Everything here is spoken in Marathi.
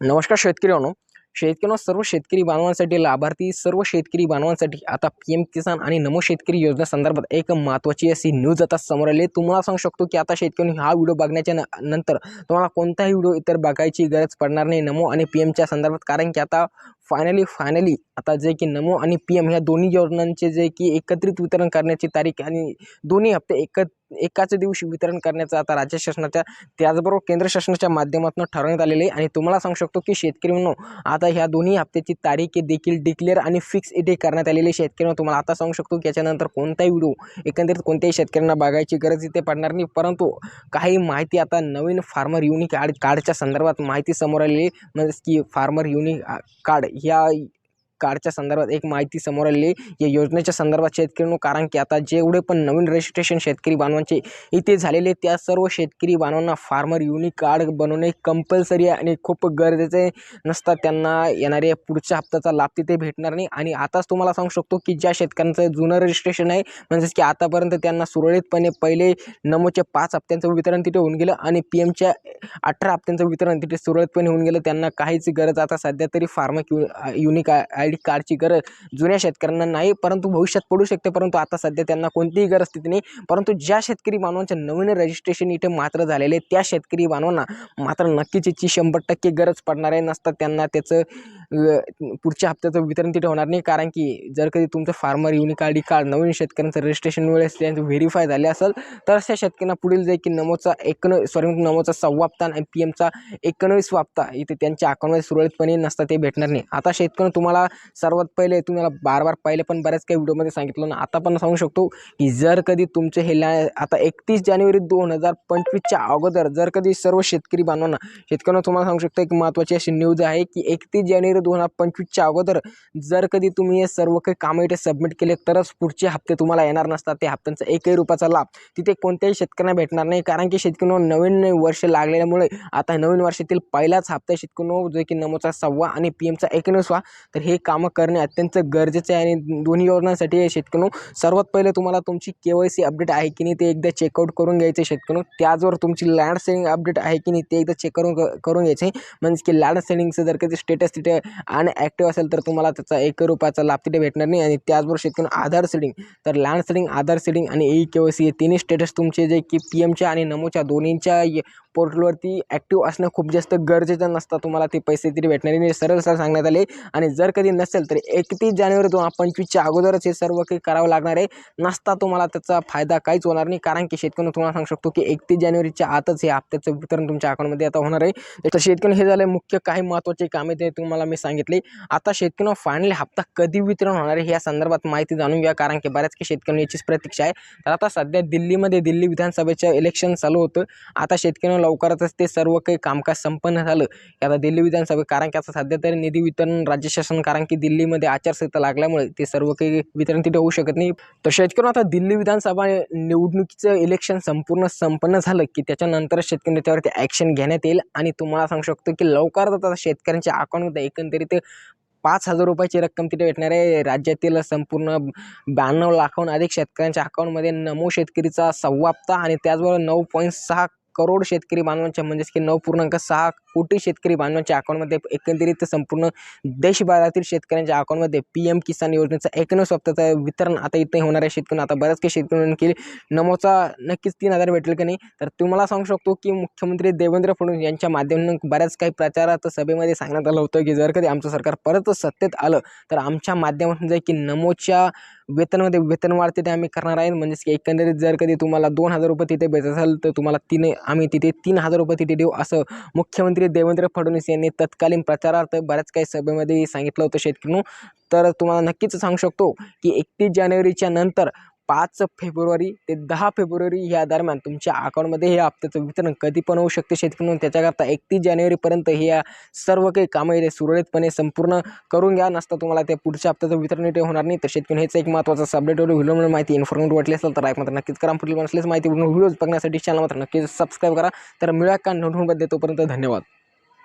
नमस्कार शेतकरी अनो शेतकऱ्यांनो सर्व शेतकरी बांधवांसाठी लाभार्थी सर्व शेतकरी बांधवांसाठी आता पी एम किसान आणि नमो शेतकरी योजना संदर्भात एक महत्त्वाची अशी न्यूज आता समोर आली. तुम्हाला सांगू शकतो की आता शेतकऱ्यांनी हा व्हिडिओ बघण्याच्या नंतर तुम्हाला कोणताही व्हिडिओ इतर बघायची गरज पडणार नाही. नमो आणि पी एमच्या संदर्भात कारण की आता फायनली फायनली आता जे की नमो आणि पी एम ह्या दोन्ही योजनांचे जे की एकत्रित वितरण करण्याची तारीख आणि दोन्ही हप्ते एकत एकाच दिवशी वितरण करण्याचं आता राज्य शासनाच्या त्याचबरोबर केंद्र शासनाच्या माध्यमातून ठरवण्यात आलेले आहे. आणि तुम्हाला सांगू शकतो की शेतकरी म्हणून आता ह्या दोन्ही हप्त्याची तारीख देखील डिक्लेअर आणि फिक्स इथे करण्यात आलेली आहे. शेतकऱ्यांना तुम्हाला आता सांगू शकतो की याच्यानंतर कोणताही व्हिडिओ एकंदरीत कोणत्याही शेतकऱ्यांना बघायची गरज इथे पडणार नाही. परंतु काही माहिती आता नवीन फार्मर युनिक कार्ड कार्डच्या संदर्भात माहिती समोर आलेली म्हणजेच की फार्मर युनिक कार्ड ह्या कार्डच्या संदर्भात एक माहिती समोर आलेली या योजनेच्या संदर्भात शेतकऱ्यांनो कारण की आता जेवढे पण नवीन रजिस्ट्रेशन शेतकरी बांधवांचे इथे झालेले त्या सर्व शेतकरी बांधवांना फार्मर युनिक कार्ड बनवणे कंपल्सरी आहे आणि खूप गरजेचे नसतात. त्यांना येणारे पुढच्या हप्त्याचा लाभ तिथे भेटणार नाही. आणि आताच तुम्हाला सांगू शकतो की ज्या शेतकऱ्यांचं जुनं रजिस्ट्रेशन आहे म्हणजेच की आतापर्यंत त्यांना सुरळीतपणे पहिले नमोच्या पाच हप्त्यांचं वितरण तिथे होऊन गेलं आणि पी एमच्या अठरा हप्त्यांचं वितरण तिथे सुरळीतपणे होऊन गेलं. त्यांना काहीच गरज आता सध्या तरी फार्मक यु युनिक आय डी कार्डची गरज जुन्या शेतकऱ्यांना नाही परंतु भविष्यात पडू शकते. परंतु आता सध्या त्यांना कोणतीही गरज तिथे नाही. परंतु ज्या शेतकरी बांधवांचं नवीन रजिस्ट्रेशन इथे मात्र झालेले आहे, त्या शेतकरी बांधवांना मात्र नक्कीच याची शंभर टक्के गरज पडणार आहे. नसतात त्यांना त्याचं पुढच्या हप्त्याचं वितरण तिथे होणार नाही. कारण की जर कधी तुमचं farmer unique I D card नवीन शेतकऱ्यांचं रजिस्ट्रेशन वेळेस त्यांचं व्हेरीफाय झाले असेल तर त्या शेतकऱ्यांना पुढील जे की नमोचा एकोण सॉरी नमोचा सव्वा हप्ता आणि पी एमचा एकोणवीस हप्ता इथे त्यांच्या अकाउंटमध्ये सुरळीतपणे नसतं ते भेटणार नाही. आता शेतकऱ्यांना तुम्हाला सर्वात पहिले तुम्हाला बार बार पहिले पण बऱ्याच काही व्हिडिओमध्ये सांगितलं ना आता पण सांगू शकतो की जर कधी तुमचे हे ला आता एकतीस जानेवारी दोन हजार पंचवीसच्या अगोदर जर कधी सर्व शेतकरी बांधवांना शेतकऱ्यांना तुम्हाला सांगू शकतो एक महत्त्वाची अशी न्यूज आहे की एकतीस जानेवारी दोन हजार पंचवीसच्या अगोदर जर कधी तुम्ही हे सर्व काही कामं इथे सबमिट केले तरच पुढचे हप्ते तुम्हाला येणार नसतात. त्या हप्त्यांचा एकही रुपयाचा लाभ तिथे कोणत्याही शेतकऱ्यांना भेटणार नाही. कारण की शेतकऱ्यांना नवीन नवीन वर्ष लागलेल्यामुळे आता नवीन वर्षातील पहिलाच हप्ता शेतकऱ्यांनो जो की नमोचा सव्वा आणि पी एमचा एकोणीसवा तर हे कामं करणे अत्यंत गरजेचे आहे आणि दोन्ही योजनांसाठी हे शेतकऱ्यांनो सर्वात पहिले तुम्हाला तुमची के वाय सी अपडेट आहे की नाही ते एकदा चेकआउट करून घ्यायचं शेतकऱ्यांनो त्याचवर तुमची लँड सेलिंग अपडेट आहे की नाही ते एकदा चेक करून करून घ्यायचे. म्हणजे की लँड सेलिंगचं जर कधी स्टेटस तिथे अनॲक्टिव्ह असेल तर तुम्हाला त्याचा एक रुपयाचा लाभ तिथे भेटणार नाही आणि त्याचबरोबर शेतकऱ्यांना आधार सेडिंग तर लँड सेडिंग आधार सेडिंग आणि ई के वाय सी हे तिन्ही स्टेटस तुमचे जे की पी एमच्या आणि नमोच्या दोन्हींच्या पोर्टलवरती ॲक्टिव्ह असणं खूप जास्त गरजेचं नसतं. तुम्हाला ते पैसे तरी भेटणार. नाही सरळ सरळ सांगण्यात आले. आणि जर कधी नसेल तर एकतीस जानेवारी दोन हजार पंचवीसच्या अगोदरच हे सर्व काही करावं लागणार आहे. नसता तुम्हाला त्याचा फायदा काहीच होणार नाही. कारण की शेतकऱ्यांना तुम्हाला सांगू शकतो की एकतीस जानेवारीच्या आतच हे हप्त्याचं वितरण तुमच्या अकाउंटमध्ये आता होणार आहे. तर शेतकरी हे झाले मुख्य काही महत्त्वाचे कामे ते तुम्हाला मी सांगितले. आता शेतकऱ्यांना फायनली हप्ता कधी वितरण होणार आहे? या संदर्भात माहिती जाणून घ्या. कारण की बऱ्याच काही शेतकऱ्यांनी याचीच प्रतीक्षा आहे. तर आता सध्या दिल्लीमध्ये दिल्ली विधानसभेचं इलेक्शन चालू होतं. आता शेतकऱ्यांना लवकरच ते सर्व काही कामकाज संपन्न झालं. आता दिल्ली विधानसभा कारण की आता सध्या तरी निधी वितरण राज्य शासन कारण की दिल्लीमध्ये आचारसंहिता लागल्यामुळे ते सर्व काही वितरण तिथे होऊ शकत नाही. तर शेतकरी आता दिल्ली विधानसभा निवडणुकीचं इलेक्शन संपूर्ण संपन्न झालं की त्याच्यानंतर शेतकरी त्यावरती ॲक्शन घेण्यात येईल. आणि तुम्हाला सांगू शकतो की लवकरच आता शेतकऱ्यांच्या अकाउंटमध्ये एकंदरीत पाच हजार रुपयाची रक्कम तिथे भेटणार आहे. राज्यातील संपूर्ण ब्याण्णव लाखाहून अधिक शेतकऱ्यांच्या अकाउंटमध्ये नमो शेतकरीचा सव्वा हप्ता आणि त्याचबरोबर नऊ पॉईंट सहा करोड शेतकरी बांधवांच्या म्हणजेच की नऊ पूर्णांक सहा कोटी शेतकरी बांधवांच्या अकाउंटमध्ये एकंदरीत संपूर्ण देशभरातील शेतकऱ्यांच्या अकाउंटमध्ये पी एम किसान योजनेचं एकनव हप्त्याचं वितरण आता इथे होणार आहे. शेतकऱ्यांना आता बऱ्याच काही शेतकऱ्यांनी केली नमोचा नक्कीच तीन हजार भेटेल की नाही? तर तुम्हाला सांगू शकतो की मुख्यमंत्री देवेंद्र फडणवीस यांच्या माध्यमातून बऱ्याच काही प्रचारात सभेमध्ये सांगण्यात आलं होतं की जर कधी आमचं सरकार परत सत्तेत आलं तर आमच्या माध्यमातून जे की नमोच्या वेतनामध्ये वेतन वाढते तिथे आम्ही करणार आहे. म्हणजेच की एकंदरीत जर कधी तुम्हाला दोन हजार रुपये तिथे भेटत असेल तर तुम्हाला तीन आम्ही तिथे तीन हजार रुपये तिथे देऊ असं मुख्यमंत्री देवेंद्र फडणवीस यांनी तत्कालीन प्रचारार्थ बऱ्याच काही सभेमध्ये सांगितलं होतं शेतकऱ्यांनो. तर तुम्हाला नक्कीच सांगू शकतो की एकतीस जानेवारीच्या नंतर पाच फेब्रुवारी ते दहा फेब्रुवारी या दरम्यान तुमच्या अकाउंटमध्ये हे हप्त्याचं वितरण कधी पण होऊ शकते. शेतकऱ्यांनो त्याच्याकरता एकतीस जानेवारीपर्यंत हे या सर्व काही कामं इथे सुरळीतपणे संपूर्ण करून घ्या. नसतं तुम्हाला ते पुढच्या हप्त्याचं वितरण इथे होणार नाही. तर शेतकरी हेच एक महत्त्वाचं सबलेट व्हिडिओ म्हणून माहिती इन्फॉर्मेटिव्ह वाटली असेल तर लाईक मात्र नक्कीच करा. पुढील असलेच माहिती व्हिडिओज बघण्यासाठी चॅनल मात्र नक्कीच सबस्क्राईब करा. तर मिळा का नोटिफिकेशन देतोपर्यंत धन्यवाद.